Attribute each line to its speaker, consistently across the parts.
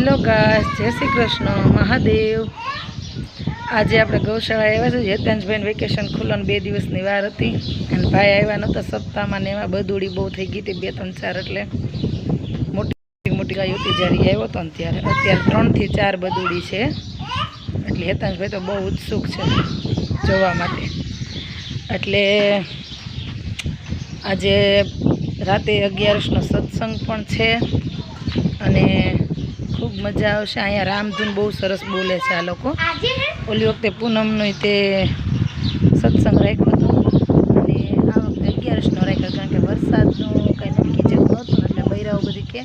Speaker 1: Hello ગાય જય શ્રી કૃષ્ણ, મહાદેવ. આજે આપણે ગૌશાળા આવ્યા છે હેતાંશભાઈને વેકેશન ખુલ્લાને બે દિવસની વાર હતી. અને ભાઈ આવ્યા નહોતા સપ્તાહમાં ને એમાં બધુડી બહુ થઈ ગઈ હતી, બે ત્રણ ચાર એટલે. મોટી મોટી ગાયો હતી જ્યારે આવ્યો હતો ને ત્યારે. અત્યારે ત્રણથી ચાર બધુડી છે. એટલે હેતાંશભાઈ તો બહુ ઉત્સુક છે જોવા માટે. એટલે આજે રાતે અગિયારસનો સત્સંગ પણ છે. અને મજા આવશે. અહીંયા રામધૂન બહુ સરસ બોલે છે આ લોકો. ઓલી વખતે પૂનમનો તે સત્સંગ રાખ્યો હતો. અને આ વખતે અગિયારસનો રાખ્યો, કારણ કે વરસાદનું કંઈ નક્કી જેવું નહોતું, એટલે બૈરાઓ બધી કે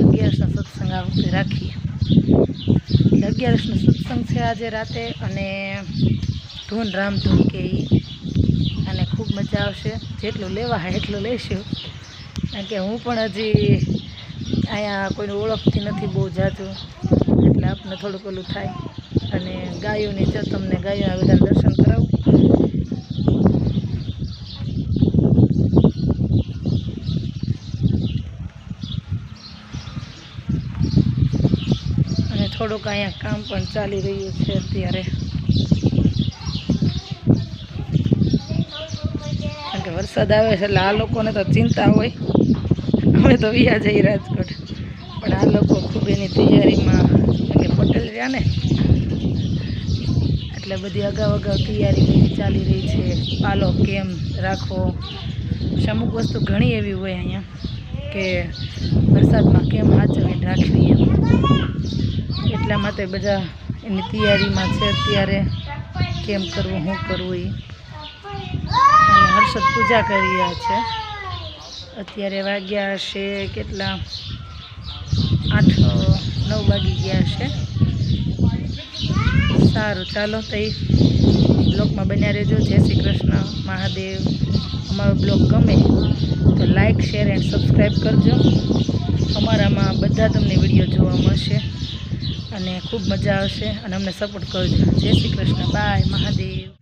Speaker 1: અગિયારસનો સત્સંગ આ વખતે રાખીએ. એટલે અગિયારસનો સત્સંગ છે આજે રાતે અને ધૂન રામધૂન કે અને ખૂબ મજા આવશે. જેટલું લેવા એટલું લઈશું કારણ કે હું પણ હજી અહીંયા કોઈને ઓળખતી નથી બહુ જાજુ. એટલે આપને થોડુંક ઓલું થાય. અને ગાયોની જો તમને ગાયોના બધા દર્શન કરાવું. અને થોડુંક અહીંયા કામ પણ ચાલી રહ્યું છે અત્યારે કારણ કે વરસાદ આવે છે, એટલે આ લોકોને તો ચિંતા હોય. અમે તો વ્યા જઈ રાજકોટ. પણ આ લોકો ખૂબ એની તૈયારીમાં કે પટેલ રહ્યા ને, એટલે બધી અગાઉ અગાઉ તૈયારી બધી ચાલી રહી છે. પાલો કેમ રાખવો? અમુક વસ્તુ ઘણી એવી હોય અહીંયા કે વરસાદમાં કેમ હાચવીને રાખવી એમ. એટલા માટે બધા એની તૈયારીમાં છે અત્યારે. કેમ કરવું, શું કરવું એ અને હર્ષદ પૂજા કરી રહ્યા છે. અત્યારે વાગ્યા છે કેટલા? આઠ, નવ વાગી ગયા છે. સારું, ચાલો તઈ બ્લોગમાં બન્યા રહેજો. જય શ્રી કૃષ્ણ, મહાદેવ. અમારો બ્લોગ ગમે તો લાઇક શેર એન્ડ સબસ્ક્રાઈબ કરજો. અમારામાં બધા તમને વીડિયો જોવા મળશે અને ખૂબ મજા આવશે અને અમને સપોર્ટ કરજો. જય શ્રી કૃષ્ણ, બાય, મહાદેવ.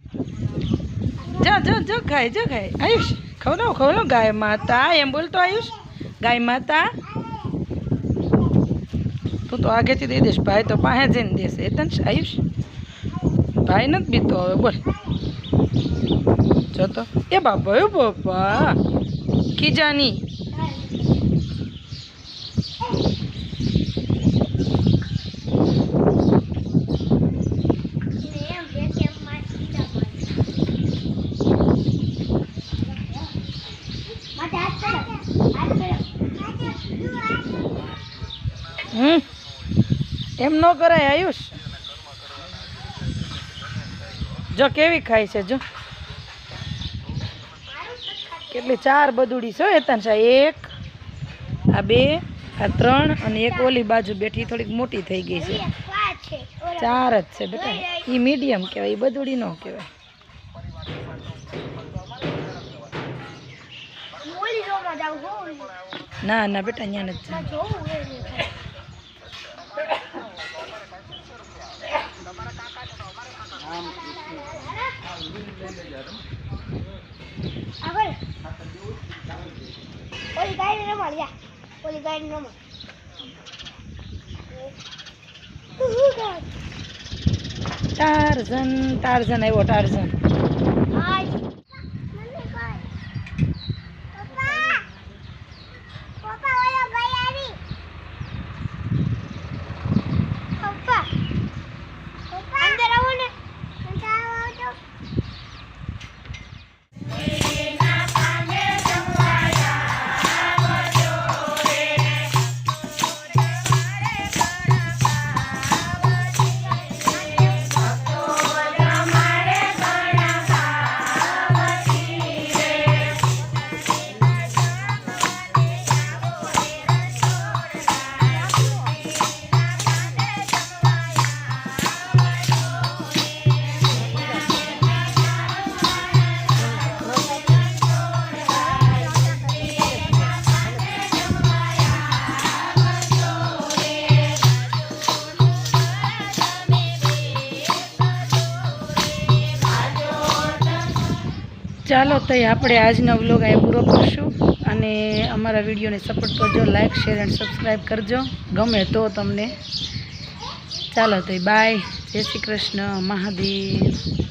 Speaker 1: જા, જો જો, ગાય જો, ગાય. આયુષ, ખવડાવ ખવડાવ. ગાય માતા, એમ બોલતો આયુષ. ગાય માતા. તું તો આગેથી દઈ દઈશ, ભાઈ તો પાસે જઈને દેશે. તને આયુષ? ભાઈ નથી બીતો હવે, બોલ. જો તો. એ બાપા એ બાપા. ખીજાની. એમ ન કરાય આયુષ. જો કેવી ખાય છે જો. કેટલી ચાર બદુડી છે એક આ બે આ ત્રણ અને એક ઓલી બાજુ બેઠી થોડીક મોટી થઈ ગઈ છે. ચાર જ છે બેટા. એ મીડિયમ કહેવાય એ બદુડી ન કહેવાય. ના ના બેટા અહીંયા નથી જવું.
Speaker 2: ઓલી ગાડી ને રમાડ જા ઓલી ગાય ને રમાડ
Speaker 1: ટાર્ઝન ટાર્ઝન આવ્યો ટાર્ઝન ચાલો તો આપણે આજનો વ્લોગ અહીં પૂરો કરશું અને અમારા વિડીયોને સપોર્ટ કરજો લાઇક શેર એન્ડ સબસ્ક્રાઈબ કરજો. ગમે તો તમને. ચાલો તો બાય જય શ્રી કૃષ્ણ. મહાદેવ.